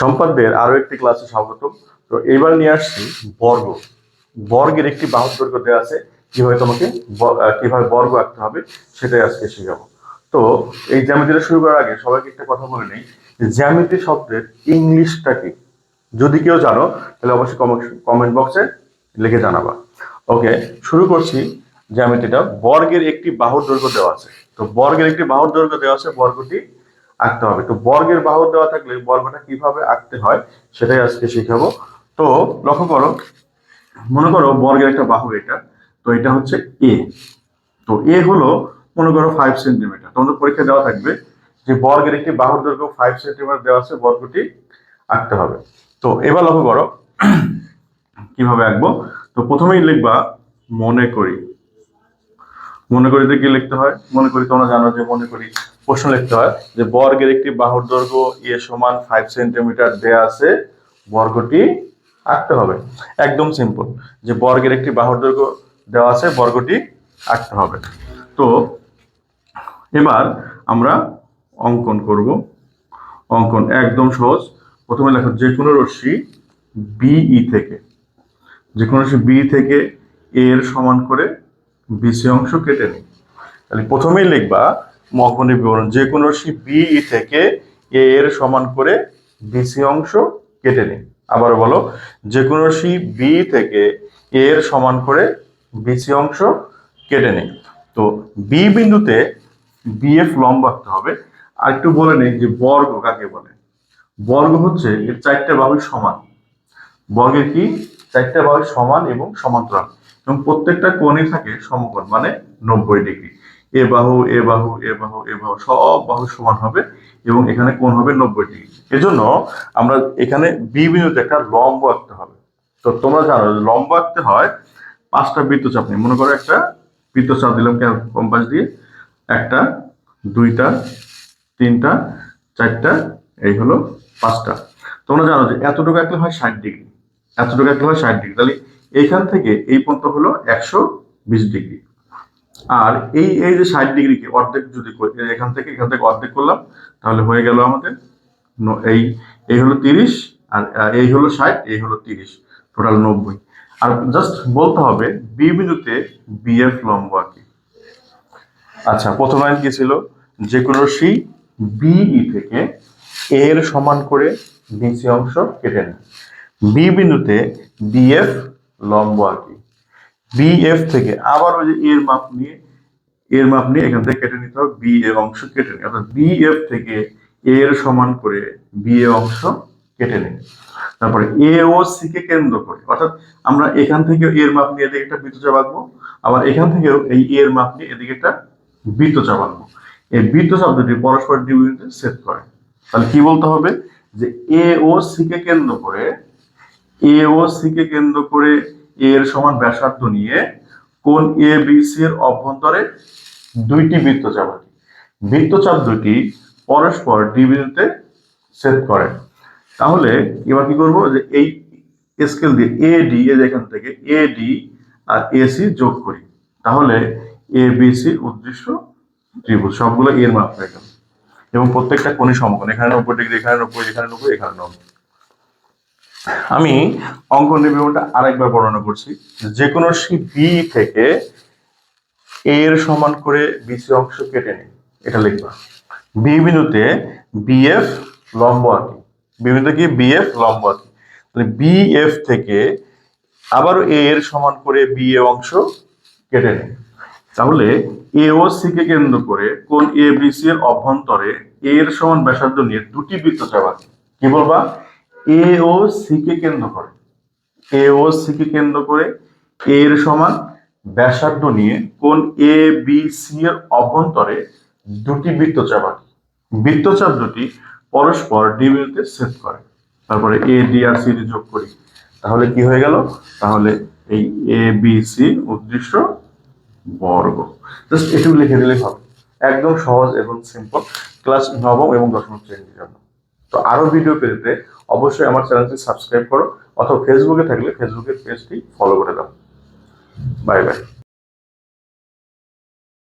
সম্পাদদের আরও একটি ক্লাসে স্বাগত। তো এবার নিয়ে আসছি বর্গ। বর্গের একটি বাহুর দৈর্ঘ্য দেওয়া আছে, কীভাবে তোমাকে কীভাবে বর্গ আঁকতে হবে সেটাই আজকে শেখাবো। তো এই জ্যামিতিটা শুরু করার আগে সবাইকে একটা কথা বলে নেই, জ্যামিতি শব্দের ইংলিশটা কি? যদি কেউ জানো, তাহলে অবশ্যই কমেন্ট বক্সে লিখে জানাবা। ওকে শুরু করছি জ্যামিতিটা। বর্গের একটি বাহুর দৈর্ঘ্য দেওয়া আছে। তো বর্গের একটি বাহুর দৈর্ঘ্য দেওয়া আছে, বর্গটি আঁকতে হবে। তো বর্গের বাহু দেওয়া থাকলে বর্গটা কীভাবে আঁকতে হয় সেটাই আজকে শিখাবো। তো লক্ষ্য করো, মনে করো বর্গের একটা বাহু এটা, তো এটা হচ্ছে এ তো এ হলো, মনে করো ফাইভ সেন্টিমিটার তোমাদের পরীক্ষা দেওয়া থাকবে যে বর্গের একটি বাহুর দৈর্ঘ্য ফাইভ সেন্টিমিটার দেওয়া আছে, বর্গটি আঁকতে হবে। তো এবার লক্ষ্য করো, কীভাবে আঁকবো? তো প্রথমেই লিখবা, মনে করি। মনে করিতে কি লিখতে হয়? মনে করি তোমরা জানো যে মনে করি প্রশ্ন লিখতে হয় যে বর্গের একটি বাহুর দৈর্ঘ্য এ সমান ফাইভ সেন্টিমিটার দেয়া আছে, বর্গটি আঁকতে হবে। একদম সিম্পল যে বর্গের একটি বাহুর দৈর্ঘ্য দেওয়া আছে, বর্গটি আঁকতে হবে। তো এবার আমরা অঙ্কন করব। অঙ্কন একদম সহজ। প্রথমে লেখো, যে কোনো রশ্মি বিই থেকে, যে কোনো রশ্মি বি থেকে এর সমান করে বিসি অংশ কেটে নিই। তাহলে প্রথমেই লিখবা মকমনের বিবরণ, যে কোনো রশ্মি বিই থেকে এ এর সমান করে বিসি অংশ কেটে নিই। আবার বলো, যে কোনো রশ্মি বি থেকে এ এর সমান করে বিসি অংশ কেটে নিই। তো বি বিন্দুতে বিএফ লম্ব আঁকতে হবে। আর একটু বলে নিই যে বর্গ কাকে বলে? বর্গ হচ্ছে এর চারটে বাহু সমান। বর্গের কি? চারটা বাহু সমান এবং সমান্তরাল। এবং প্রত্যেকটা কোণে থাকে সমকোণ মানে নব্বই ডিগ্রি। এ বাহু এ বাহু এ বাহু এ বাহু, সব বাহু সমান হবে এবং এখানে কোণ হবে নব্বই ডিগ্রি। এজন্য আমরা এখানে বি একটা লম্ব আঁকতে হবে। তো তোমরা জানো লম্ব আঁকতে হয় পাঁচটা বৃত্তচাপ নিয়ে। মনে করো একটা বৃত্তচাপ দিলাম কম্পাস দিয়ে? একটা, দুইটা, তিনটা, চারটা, এই হলো পাঁচটা। তোমরা জানো যে এতটুকু আঁকলে হয় ষাট ডিগ্রি। এতটুকু আঁকলে হয় ষাট ডিগ্রি। তাহলে এইখান থেকে এই পর্যন্ত হলো একশো বিশ ডিগ্রি। আর এই এই যে ষাট ডিগ্রিকে অর্ধেক যদি এখান থেকে এখান থেকে অর্ধেক করলাম, তাহলে হয়ে গেল আমাদের এই এই হলো তিরিশ, আর এই হলো ষাট, এই হলো তিরিশ টোটাল নব্বই। আর জাস্ট বলতে হবে বি বিন্দুতে বিএফ লম্ব আঁকি আচ্ছা প্রথম লাইন কি ছিল? যে কোনো সি বিই থেকে এর সমান করে বিসি অংশ কেটে নেয় বি বিন্দুতে বিএফ লম্ব আঁকি। বিএফ থেকে আবার ওই যে এর মাপ নিয়ে, এর মাপ নিয়ে এখান থেকে কেটে নিতে হবে বি এর অংশ কেটে নিই অর্থাৎ বিএফ থেকে এ এর সমান করে বি এ অংশ কেটে নিই তারপরে এ ও সি কে কেন্দ্র করে, অর্থাৎ আমরা এখান থেকে এর মাপ নিয়ে এদিকে একটা বৃত্তচাপ আঁকবো, আবার এখান থেকেও এই এর মাপ নিয়ে এদিকে একটা বৃত্তচাপ আঁকবো। এই বৃত্তচাপ দুটি পরস্পর দ্বিবিন্দুতে সেট করে, তাহলে কি বলতে হবে? যে এ ও সি কে কেন্দ্র করে এ ও সি কে কেন্দ্র করে এর সমান ব্যাসার্ধ নিয়ে কোন এ বি সি এর অভ্যন্তরে দুইটি বৃত্তচাপ আঁকি বৃত্তচাপ দুটি পরস্পর ডি বিন্দুতে করে। তাহলে এবার কি করব যে এই স্কেল দিয়ে এ ডি এর এখান থেকে এ ডি আর এসি যোগ করি। তাহলে এ বি সি উদ্দেশ্য ত্রিভুজ, সবগুলো এর মাপ গেল এবং প্রত্যেকটা কোণই সমকোণ, এখানে নব্বই ডিগ্রি, এখানে নব্বই এখানে নব্বই এখানে নব্বই। আমি অঙ্কন বিবরণটা আরেকবার বর্ণনা করছি। যে কোনো সি বি থেকে এ এর সমান করে বিসি অংশ কেটে নিই এটা লিখবা। বি বিন্দুতে বিএফ লম্ব আঁকি। বি বিন্দুতে কি? বিএফ লম্ব আঁকি। তাহলে বিএফ থেকে আবারও এ এর সমান করে বি এ অংশ কেটে নিই তাহলে এ ও সি কে কেন্দ্র করে কোন এ বি সি এর অভ্যন্তরে এ এর সমান ব্যাসার্ধ নিয়ে দুটি বৃত্তচাপ আঁকি। কি বলবা? এ ও সি কে কেন্দ্র করে। এ ও সি কে কেন্দ্র করে এর সমান ব্যাসার্ধ নিয়ে কোন এ, বি, সি এর অভ্যন্তরে দুটি বৃত্তচাপ আঁকি। বৃত্তচাপ দুটি পরস্পর ডি বিন্দুতে ছেদ করে। তারপরে এ ডি আর সি যোগ করি। তাহলে কি হয়ে গেল? তাহলে এই এ বি সি উদ্দেশ্য বর্গ। জাস্ট এটুকু লিখে দিলেই হবে। একদম সহজ এবং সিম্পল ক্লাস নবম এবং দশম শ্রেণির জন্য। তো আরও ভিডিও পেতে অবশ্যই আমার চ্যানেলটি সাবস্ক্রাইব করো, অথবা ফেসবুকে থাকলে ফেসবুকের পেজটি ফলো করে দাও। Bye bye